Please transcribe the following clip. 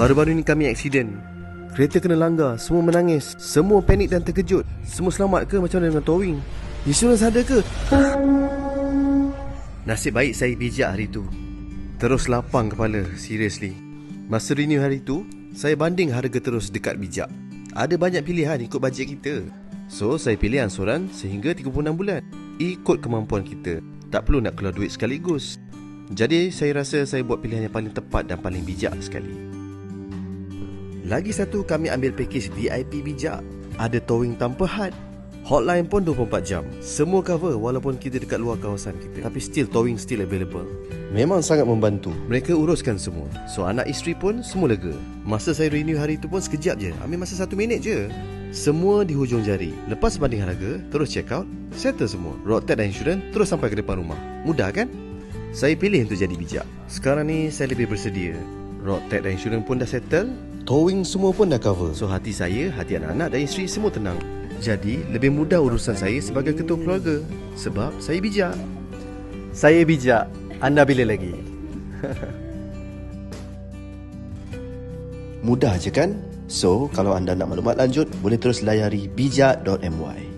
Baru-baru ni kami aksiden. Kereta kena langgar, semua menangis. Semua panik dan terkejut. Semua selamat ke macam dengan towing? Insurans ada ke? Nasib baik saya bijak hari tu. Terus lapang kepala, seriously. Masa renew hari tu, saya banding harga terus dekat bijak. Ada banyak pilihan ikut bajet kita. So, saya pilih ansuran sehingga 36 bulan. Ikut kemampuan kita. Tak perlu nak keluar duit sekaligus. Jadi, saya rasa saya buat pilihan yang paling tepat dan paling bijak sekali. Lagi satu, kami ambil pakej VIP bijak. Ada towing tanpa had. Hotline pun 24 jam. Semua cover walaupun kita dekat luar kawasan kita. Tapi still towing still available. Memang sangat membantu. Mereka uruskan semua. So anak isteri pun semua lega. Masa saya renew hari tu pun sekejap je. Ambil masa satu minit je. Semua di hujung jari. Lepas banding harga, terus check out, settle semua. Road tax dan insurans terus sampai ke depan rumah. Mudah kan? Saya pilih untuk jadi bijak. Sekarang ni saya lebih bersedia. Road tax dan insurans pun dah settle. Towing semua pun dah cover. So hati saya, hati anak-anak dan isteri semua tenang. Jadi lebih mudah urusan saya sebagai ketua keluarga. Sebab saya bijak. Saya bijak. Anda bila lagi? Mudah je kan? So, kalau anda nak maklumat lanjut, boleh terus layari bijak.my.